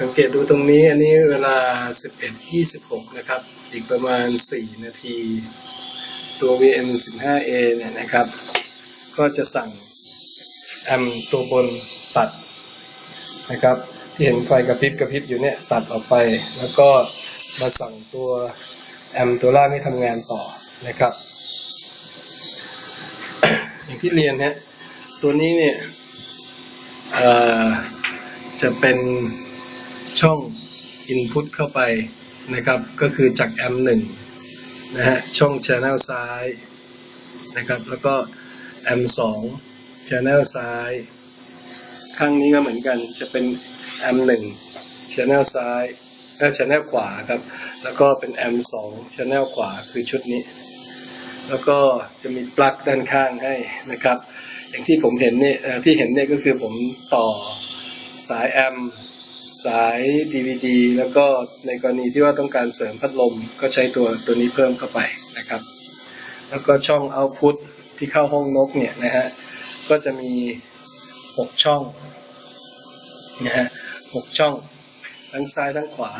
สังเกตดูตรงนี้อันนี้เวลา 11.26 นะครับ อีกประมาณ 4 นาที ตัว VM 15A เนี่ยนะครับ ก็จะสั่งแอมป์ตัวบนตัดนะครับ ที่เห็นไฟกระพริบกระพริบอยู่เนี่ยตัดออกไป แล้วก็มาสั่งตัวแอมป์ตัวล่างให้ทำงานต่อนะครับ อย่างที่เรียนฮะตัวนี้เนี่ยจะเป็น ช่อง Input เข้าไปนะครับ ก็คือจากแอมหนึ่งนะฮะช่อง Channel ซ้ายนะครับแล้วก็แอมสอง Channel ซ้าย ข้างนี้ก็เหมือนกันจะเป็นแอมหนึ่ง Channel ซ้ายและ Channel ขวาครับแล้วก็เป็นแอมสอง Channel ขวาคือชุดนี้ แล้วก็จะมีปลั๊กด้านข้างให้นะครับ อย่างที่ผมเห็นเนี่ยที่เห็นเนี่ยก็คือผมต่อสายแอม สาย DVD แล้วก็ในกรณีที่ว่าต้องการเสริมพัดลมก็ใช้ตัวตัวนี้เพิ่มเข้าไปนะครับ แล้วก็ช่องเอาพุตที่เข้าห้องนกเนี่ยนะฮะก็จะมี 6 ช่องนะฮะหกช่อง ทั้งซ้ายทั้งขวา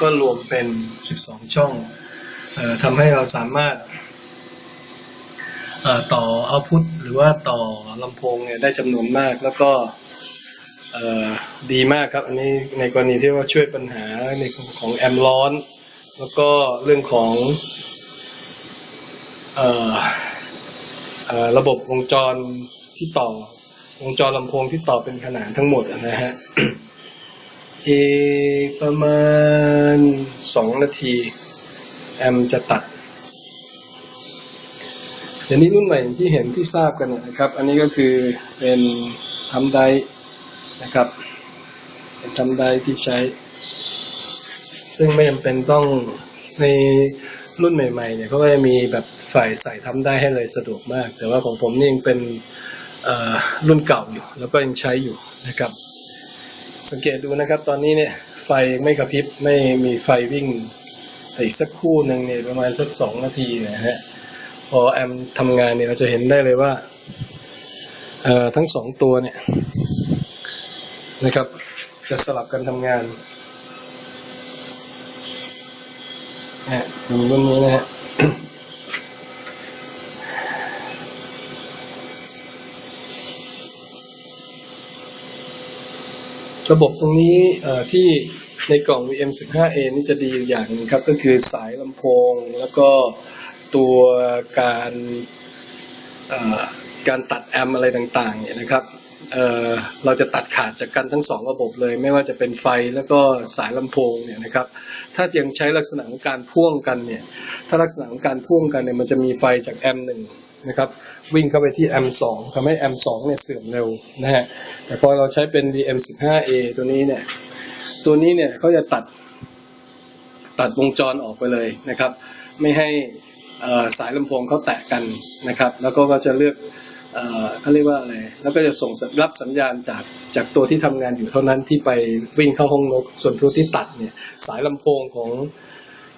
ก็รวมเป็น 12 ช่องเอ่อทำให้เราสามารถเอ่อต่อเอาพุทหรือว่าต่อลำโพงเนี่ยได้จำนวนมากแล้วก็ ดีมากครับอันนี้ในกรณีที่ว่าช่วยปัญหาในของแอมร้อน แล้วก็เรื่องของออระบบวงจรที่ต่อวงจรลำโพงที่ต่อเป็นขนานทั้งหมดนะฮะอีกประมาณสองนาที แอมจะตัดเดี๋ยวนี้รุ่นใหม่ที่เห็นที่ทราบกันเนี่ยนะครับ อันนี้ก็คือเป็นทำได นะครับทำไดที่ใช้ ซึ่งไม่จำเป็นต้องในรุ่นใหม่ๆเนี่ยเขาก็จะมีแบบฝ่ายใส่ทำได้ให้เลยสะดวกมาก แต่ว่าของผมนี่ยังเป็นรุ่นเก่าอยู่ แล้วก็ยังใช้อยู่นะครับ สังเกตดูนะครับ ตอนนี้เนี่ยไฟไม่กระพริบไม่มีไฟวิ่งอีกสักคู่หนึ่งเนี่ยประมาณสักสองนาทีนะฮะพอแอมทำงานเนี่ยเราจะเห็นได้เลยว่าทั้งสองตัวเนี่ย นะครับ จะสลับกันทำงานนะฮะอย่างรุ่นนี้นะฮะระบบตรงนี้ที่ในกล่อง VM15A นี่จะดีอยู่อย่างหนึงครับ ก็คือสายลำโพงแล้วก็ตัวการ การตัดแอมอะไรต่างๆเนี่ยนะครับเออเราจะตัดขาดจากกันทั้งสองระบบเลย ไม่ว่าจะเป็นไฟแล้วก็สายลำโพงเนี่ยนะครับ ถ้ายังใช้ลักษณะของการพ่วงกันเนี่ย ถ้าลักษณะของการพ่วงกันเนี่ยมันจะมีไฟจากแอมหนึ่งนะครับวิ่งเข้าไปที่แอมสองทำให้แอมสองเนี่ยเสื่อมเร็วนะฮะ แต่พอเราใช้เป็น VM15A ตัวนี้เนี่ย ตัวนี้เนี่ยเขาจะตัดตัดวงจรออกไปเลยนะครับ ไม่ให้สายลำโพงเขาแตะกันนะครับ แล้วก็ก็จะเลือก เขาเรียกว่าอะไร แล้วก็จะส่งรับสัญญาณจากจากตัวที่ทำงานอยู่เท่านั้นที่ไปวิ่งเข้าห้องนก ส่วนตัวที่ตัดเนี่ยสายลำโพงของ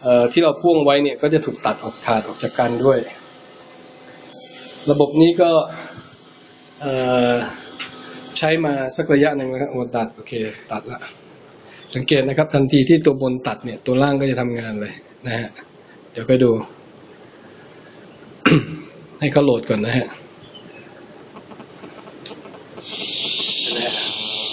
ออที่เราพ่วงไว้เนี่ยก็จะถูกตัดออกขาดออกจากกันด้วย ระบบนี้ก็ใช้มาสักระยะหนึ่งแล้วครับโอ้ตัดโอเคตัดละสังเกตนะครับทันทีที่ตัวบนตัดเนี่ยตัวล่างก็จะทำงานเลยนะฮะเดี๋ยวไปดู ให้เขาโหลดก่อนนะฮะ